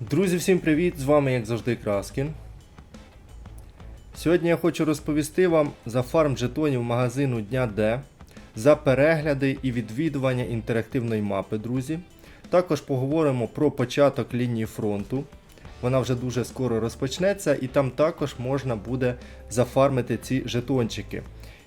Друзі, всім привіт! З вами, як завжди, Краскін. Сьогодні я хочу розповісти вам за фарм жетонів магазину Дня Д, за перегляди і відвідування інтерактивної мапи, друзі. Також поговоримо про початок лінії фронту. Вона вже дуже скоро розпочнеться, і там також можна буде зафармити ці жетончики.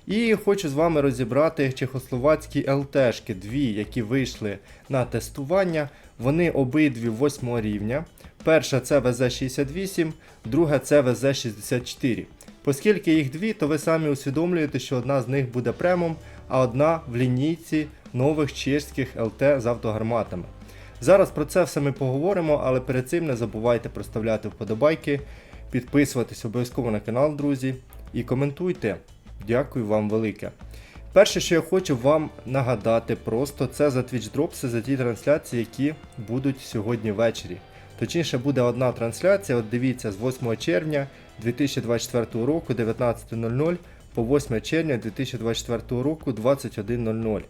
І хочу з вами розібрати чехословацькі ЛТшки, дві, які вийшли на тестування. Вони обидві 8 рівня. Перша це ВЗ-68, друга це ВЗ-64. Оскільки їх дві, то ви самі усвідомлюєте, що одна з них буде премом, а одна в лінійці нових чешських ЛТ з автогарматами. Зараз про це все ми поговоримо, але перед цим не забувайте проставляти вподобайки, підписуватись обов'язково на канал, друзі, і коментуйте. Дякую вам велике. Перше, що я хочу вам нагадати, просто це за Twitch Drops, за ті трансляції, які будуть сьогодні ввечері. Точніше, буде одна трансляція. От дивіться, з 8 червня 2024 року 19.00 по 8 червня 2024 року 21.00.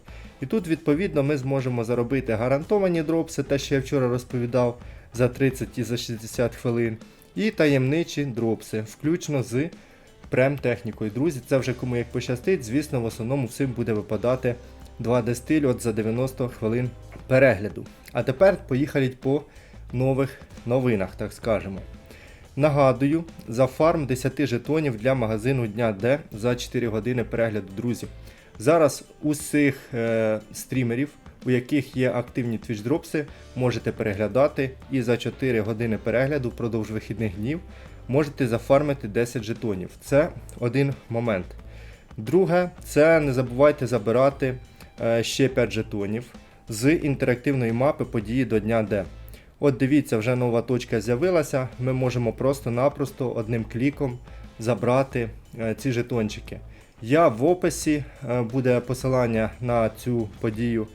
І тут, відповідно, ми зможемо заробити гарантовані дропси, те, що я вчора розповідав за 30 і за 60 хвилин, і таємничі дропси, включно з прем-технікою. Друзі, це вже кому як пощастить. Звісно, в основному всім буде випадати 2D стиль от за 90 хвилин перегляду. А тепер поїхали по нових новинах, так скажемо. Нагадую, за фарм 10 жетонів для магазину Дня Д за 4 години перегляду, друзі. Зараз усіх е, стрімерів, у яких є активні твічдропси, можете переглядати і за 4 години перегляду впродовж вихідних днів можете зафармити 10 жетонів. Це один момент. Друге, це не забувайте забирати е, ще 5 жетонів з інтерактивної мапи події до Дня Д. От дивіться, вже нова точка з'явилася. Ми можемо просто-напросто одним кліком забрати е, ці жетончики. Я в описі е, буде посилання на цю подію,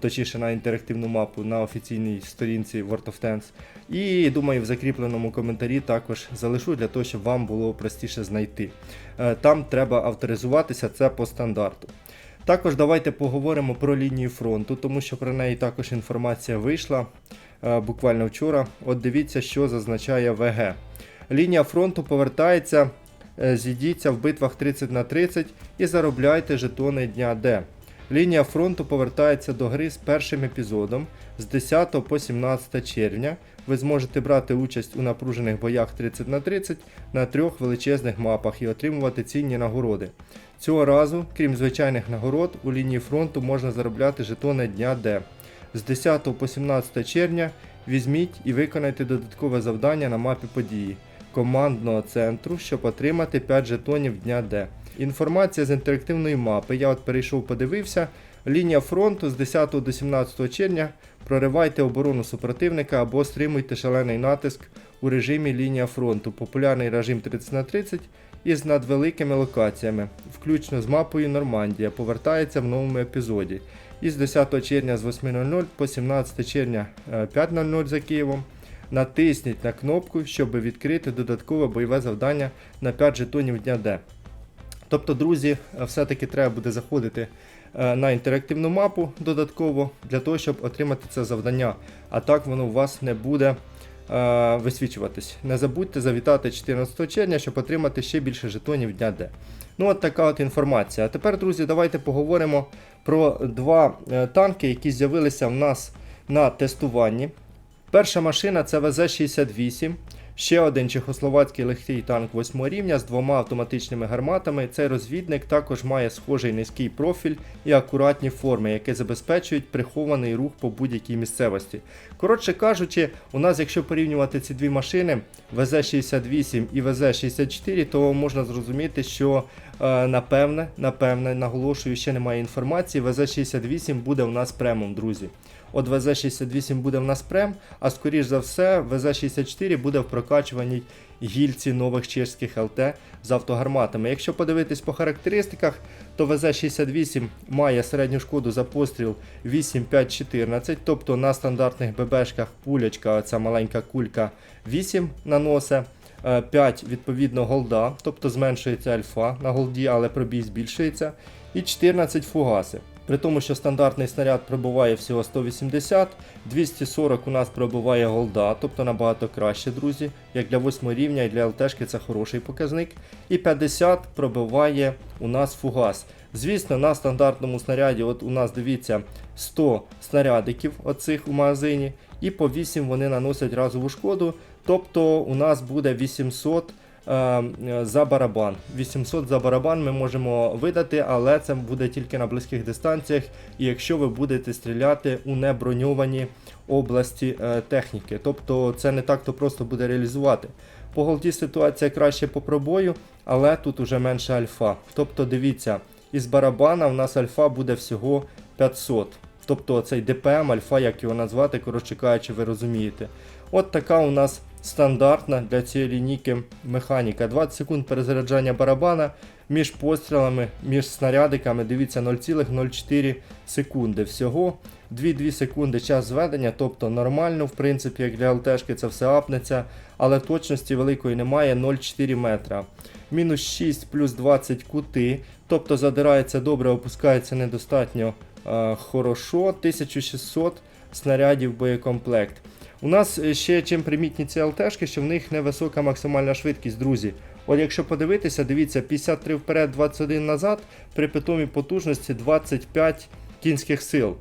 точніше на інтерактивну мапу на офіційній сторінці World of Tanks. І думаю, в закріпленому коментарі також залишу для того, щоб вам було простіше знайти. Е, Там треба авторизуватися, це по стандарту. Також давайте поговоримо про лінію фронту, тому що про неї також інформація вийшла е, буквально вчора. От дивіться, що зазначає ВГ. Лінія фронту повертається, е, зійдіться в битвах 30 на 30 і заробляйте жетони дня Д. Лінія фронту повертається до гри з першим епізодом з 10 по 17 червня. Ви зможете брати участь у напружених боях 30 на 30 на трьох величезних мапах і отримувати цінні нагороди. Цього разу, крім звичайних нагород, у лінії фронту можна заробляти жетони дня Д. З 10 по 17 червня візьміть і виконайте додаткове завдання на мапі події командного центру, щоб отримати 5 жетонів дня Д. Інформація з інтерактивної мапи. Я от перейшов, подивився. Лінія фронту з 10 до 17 червня. Проривайте оборону супротивника або стримуйте шалений натиск у режимі лінія фронту. Популярний режим 30 на 30 із надвеликими локаціями, включно з мапою Нормандія, повертається в новому епізоді. Із 10 червня з 8.00 по 17 червня е, 5.00 за Києвом. Натисніть на кнопку, щоб відкрити додаткове бойове завдання на 5 жетонів дня Д. Тобто, друзі, е, все-таки треба буде заходити е, на інтерактивну мапу додатково для того, щоб отримати це завдання. А так воно у вас не буде е, висвічуватись. Не забудьте завітати 14 червня, щоб отримати ще більше жетонів дня Д. Ну, от така от інформація. А тепер, друзі, давайте поговоримо про два танки, які з'явилися в нас на тестуванні. Перша машина це ВЗ-68. Ще один чехословацький легкий танк 8 рівня з двома автоматичними гарматами. Цей розвідник також має схожий низький профіль і акуратні форми, які забезпечують прихований рух по будь-якій місцевості. Коротше кажучи, у нас, якщо порівнювати ці дві машини, ВЗ-68 і ВЗ-64, то можна зрозуміти, що напевне, напевне, наголошую, ще немає інформації. ВЗ-68 буде у нас премом, друзі. От ВЗ-68 буде в нас прем, а скоріш за все, ВЗ-64 буде в прокачуваній гільці нових чешських ЛТ з автогарматами. Якщо подивитись по характеристиках, то ВЗ-68 має середню шкоду за постріл 8-5-14, тобто на стандартних ББшках пулячка, ця маленька кулька 8 наносить. 5 відповідно голда, тобто зменшується альфа на голді, але пробій збільшується. І 14 фугаси. При тому, що стандартний снаряд пробуває всього 180, 240 у нас пробуває голда, тобто набагато краще, друзі. Як для 8 рівня і для ЛТшки це хороший показник. І 50 пробиває у нас фугас. Звісно, на стандартному снаряді, от у нас дивіться 100 снарядиків оцих у магазині, і по 8 вони наносять разову шкоду. Тобто у нас буде 800 е, за барабан. 800 за барабан ми можемо видати, але це буде тільки на близьких дистанціях, і якщо ви будете стріляти у неброньовані області е, техніки. Тобто це не так то просто буде реалізувати. По голді ситуація краще по пробою, але тут уже менше альфа. Тобто дивіться, із барабана в нас альфа буде всього 500. Тобто цей ДПМ, альфа, як його назвати, коротше кажучи, ви розумієте. От така у нас стандартна для цієї лінійки механіка. 20 секунд перезаряджання барабана між пострілами, між снарядиками. Дивіться 0,04 секунди. Всього 2-2 секунди час зведення, тобто нормально, в принципі, як для ЛТшки це все апнеться, але точності великої немає 0,4 метра. Мінус 6 плюс 20 кути, тобто задирається добре, опускається недостатньо е, хорошо. 1600 снарядів боєкомплект. У нас е, ще чим примітні ці ЛТшки, що в них невисока максимальна швидкість, друзі. От якщо подивитися, дивіться, 53 вперед, 21 назад, при питомій потужності 25 кінських сил.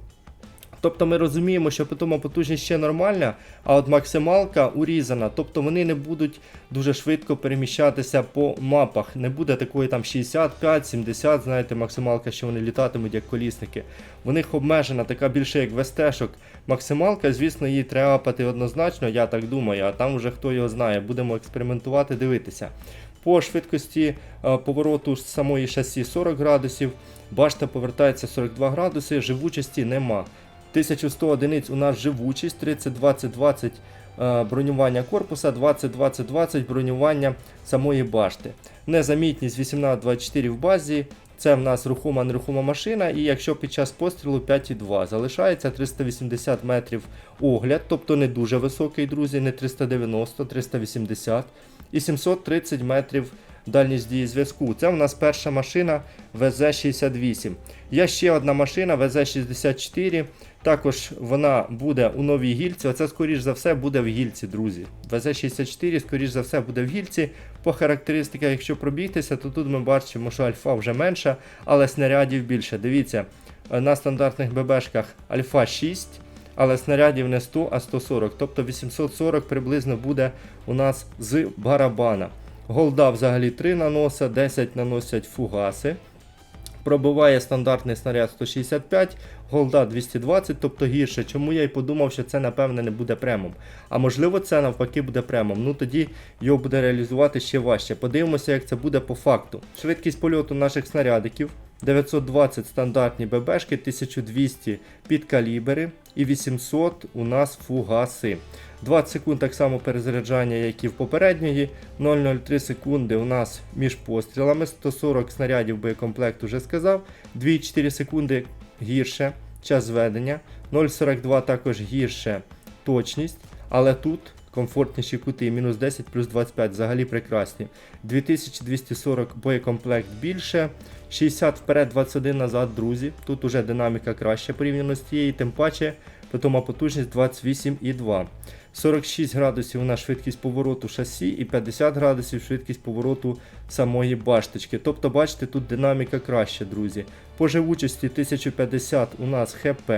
Тобто ми розуміємо, що питома потужність ще нормальна, а от максималка урізана. Тобто вони не будуть дуже швидко переміщатися по мапах. Не буде такої там 65-70, знаєте, максималка, що вони літатимуть як колісники. В них обмежена, така більше як вестешок. Максималка, звісно, її треба однозначно, я так думаю, а там вже хто його знає. Будемо експериментувати, дивитися. По швидкості е, повороту самої шасі 40 градусів, башта повертається 42 градуси, живучості нема. 1100 одиниць у нас живучість, 30-20-20 е, бронювання корпуса, 20-20-20 бронювання самої башти. Незамітність 18-24 в базі. Це в нас рухома нерухома машина, і якщо під час пострілу 5,2 залишається 380 метрів огляд, тобто не дуже високий, друзі, не 390, 380 і 730 метрів дальність дії зв'язку. Це в нас перша машина ВЗ-68. Є ще одна машина ВЗ-64. Також вона буде у новій гільці. Оце, скоріш за все, буде в гільці, друзі. ВЗ-64, скоріш за все, буде в гільці. По характеристиках, якщо пробігтися, то тут ми бачимо, що альфа вже менша, але снарядів більше. Дивіться, на стандартних ББшках альфа 6. Але снарядів не 100, а 140. Тобто 840 приблизно буде у нас з барабана. Голда взагалі 3 наноса, 10 наносять фугаси. Пробиває стандартний снаряд 165, голда 220, тобто гірше. Чому я й подумав, що це напевне не буде премом. А можливо, це навпаки буде премом. Ну тоді його буде реалізувати ще важче. Подивимося, як це буде по факту. Швидкість польоту наших снарядиків. 920 стандартні ББшки, 1200 підкалібери і 800 у нас фугаси. 20 секунд так само перезаряджання, як і в попередньої. 0,03 секунди у нас між пострілами. 140 снарядів боєкомплект уже сказав. 2,4 секунди гірше час зведення. 0,42 також гірше точність. Але тут комфортніші кути, мінус 10 плюс 25 взагалі прекрасні. 2240 боєкомплект більше. 60 вперед, 21 назад, друзі. Тут уже динаміка краще порівняно з тією, тим паче питома потужність 28,2. 46 градусів у нас швидкість повороту шасі і 50 градусів швидкість повороту самої башточки. Тобто, бачите, тут динаміка краще, друзі. По живучості 1050 у нас ХП.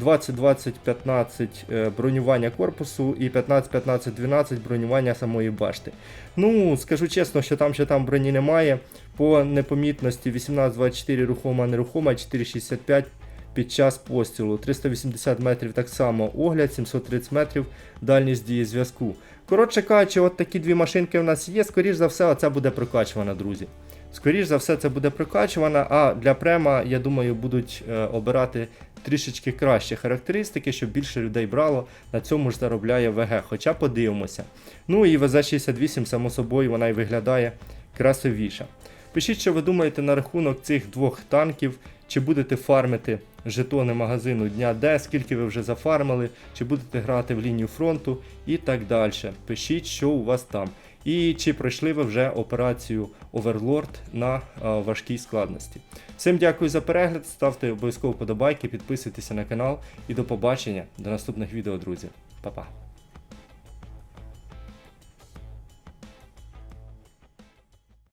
20-20-15 е, бронювання корпусу і 15-15-12 бронювання самої башти. Ну, скажу чесно, що там що там броні немає. По непомітності 18-24 рухома нерухома, 4,65 під час пострілу. 380 метрів так само огляд, 730 метрів дальність дії зв'язку. Коротше кажучи, от такі дві машинки у нас є. Скоріш за все, оця буде прокачувана, друзі. Скоріш за все, це буде прокачувана, а для према, я думаю, будуть е, обирати трішечки кращі характеристики, щоб більше людей брало. На цьому ж заробляє ВГ. Хоча подивимося. Ну і ВЗ-68, само собою, вона і виглядає красивіша. Пишіть, що ви думаєте на рахунок цих двох танків, чи будете фармити жетони магазину дня Д, скільки ви вже зафармили, чи будете грати в лінію фронту і так далі. Пишіть, що у вас там. І чи пройшли ви вже операцію Overlord на е, важкій складності. Всім дякую за перегляд, ставте обов'язково подобайки, підписуйтеся на канал і до побачення до наступних відео, друзі. Па-па.